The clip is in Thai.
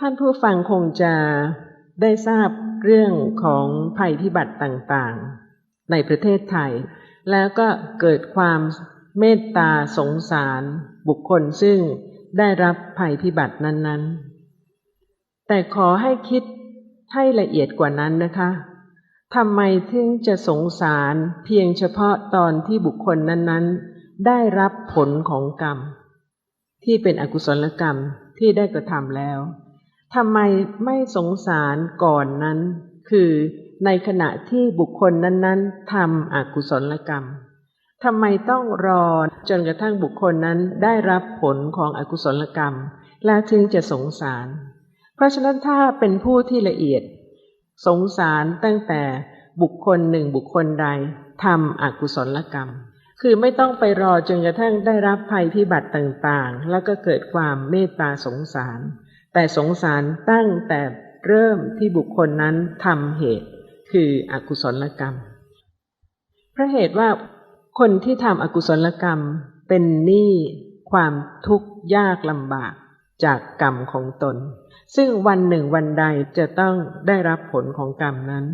ท่านผู้ฟังคงจะได้ทราบเรื่องของภัยพิบัติต่างๆ ในประเทศไทย แล้วก็เกิดความเมตตาสงสาร บุคคลซึ่งได้รับภัยพิบัตินั้นๆ แต่ขอให้คิดให้ละเอียดกว่านั้นนะคะทำไมถึงจะสงสารเพียงเฉพาะตอนที่บุคคลนั้นๆ ได้รับผลของกรรม ที่เป็นอกุศลกรรมที่ได้กระทำแล้ว ทำไมไม่สงสารก่อนนั้น คือในขณะที่บุคคลนั้นๆทำอกุศลกรรมทำไมต้องรอจนกระทั่งบุคคลนั้นได้รับผลของอกุศลกรรม แล้วถึงจะสงสาร เพราะฉะนั้นถ้าเป็นผู้ที่ละเอียด สงสารตั้งแต่บุคคลหนึ่งบุคคลใดทำอกุศลกรรม คือไม่ต้องไปรอจนกระทั่งได้รับภัยพิบัติต่างๆ แล้วก็เกิดความเมตตาสงสาร แต่สงสารตั้งแต่เริ่มที่บุคคลนั้นทำเหตุ คืออกุศลกรรมเพราะเหตุว่าคนที่ทำอกุศลกรรมเป็นหนี้ความทุกข์ยากลำบากจากกรรมของตน ซึ่งวันหนึ่งวันใดจะต้องได้รับผลของกรรมนั้น